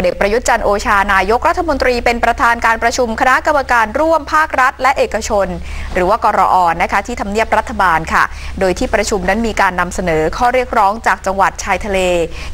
ลเอกประยุทธ์จันโอชานายกรัฐมนตรีเป็นประธานการประชุมคณะกรรมการร่วมภาครัฐ และเอกชน หรือว่ากรออนนะคะที่ทำเนียบรัฐบาลค่ะ โดยที่ประชุมนั้นมีการนำเสนอข้อเรียกร้องจากจังหวัดชายทะเล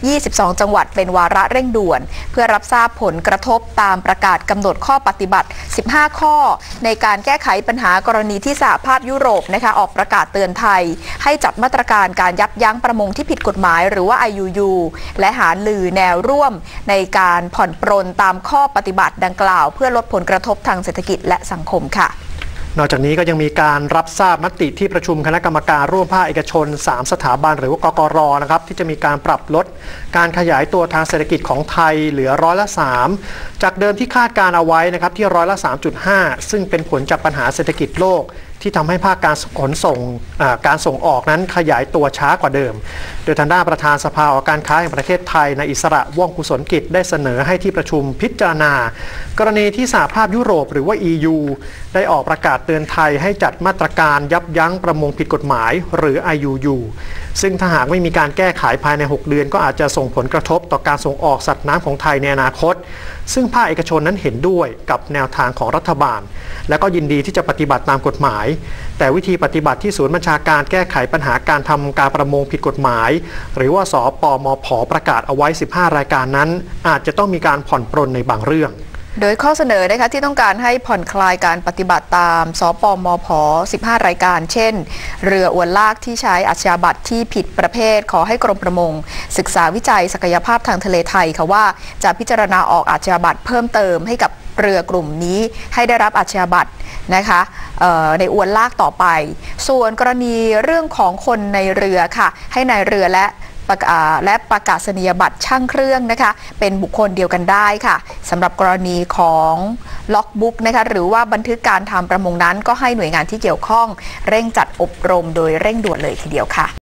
22 จังหวัดเป็นวาระเร่งด่วน เพื่อรับทราบผลกระทบตามประกาศกำหนดข้อปฏิบัติ 15 ข้อ ในการแก้ไขปัญหากรณีที่สหภาพยุโรปนะคะออกประกาศเตือนไทย ให้จัดมาตรการการยับยั้งประมงที่ผิดกฎหมาย หรือว่า IUU และหาลือแนวร่วมในการผ่อนปรนตามข้อปฏิบัติดังกล่าว เพื่อลดผลกระทบทางเศรษฐกิจและสังคมค่ะ นอกจากนี้ก็ยังมีการรับทราบมติที่ประชุมคณะกรรมการร่วมภาคเอกชน 3 สถาบันหรือว่ากกรนะครับที่จะมีการปรับลดการขยายตัวทางเศรษฐกิจของไทยเหลือร้อยละ 3 จากเดิมที่คาดการเอาไว้นะครับที่ร้อยละ 3.5 ซึ่งเป็นผลจากปัญหาเศรษฐกิจโลก ที่ทำให้ภาคการขนส่งการส่งออกนั้นขยายตัวช้ากว่าเดิม โดยทางด้านประธานสภาอการค้าแห่งประเทศไทยในอิสระว่องกุศลกิจได้เสนอให้ที่ประชุมพิจารณา กรณีที่สหภาพยุโรปหรือว่า EU ได้ออกประกาศเตือนไทยให้จัดมาตรการยับยั้งประมงผิดกฎหมาย หรือ IUU ซึ่งถ้าหากไม่มีการแก้ไขภายใน 6 เดือน ก็อาจจะส่งผลกระทบต่อการส่งออกสัตว์น้ำของไทยในอนาคต ซึ่งภาคเอกชนนั้นเห็นด้วยกับแนวทางของรัฐบาล และก็ยินดีที่จะปฏิบัติตามกฎหมายแต่วิธีปฏิบัติที่ศูนย์บัญชาการแก้ไขปัญหาการทำการประมงผิดกฎหมาย หรือว่าสปมผอประกาศเอาไว้ 15 รายการนั้น อาจจะต้องมีการผ่อนปรนในบางเรื่องโดยข้อเสนอนะคะที่ต้องการให้ผ่อนคลายการปฏิบัติตาม สปมพ 15 รายการ เช่น เรืออวนลากที่ใช้อาชญาบัตรที่ผิดประเภท ขอให้กรมประมง ศึกษาวิจัยศักยภาพทางทะเลไทยค่ะว่าจะพิจารณาออกอาชญาบัตรเพิ่มเติมให้กับ เรือกลุ่มนี้ให้ได้รับอาชญาบัตรนะคะในอวนลากต่อไป ส่วนกรณีเรื่องของคนในเรือค่ะ ให้ในเรือและและประกาศนียบัตรช่างเครื่องนะคะ เป็นบุคคลเดียวกันได้ค่ะสำหรับกรณีของล็อกบุ๊กนะคะหรือว่าบันทึกการทำประมงนั้นก็ให้หน่วยงานที่เกี่ยวข้อง เร่งจัดอบรมโดยเร่งด่วนเลยทีเดียวค่ะ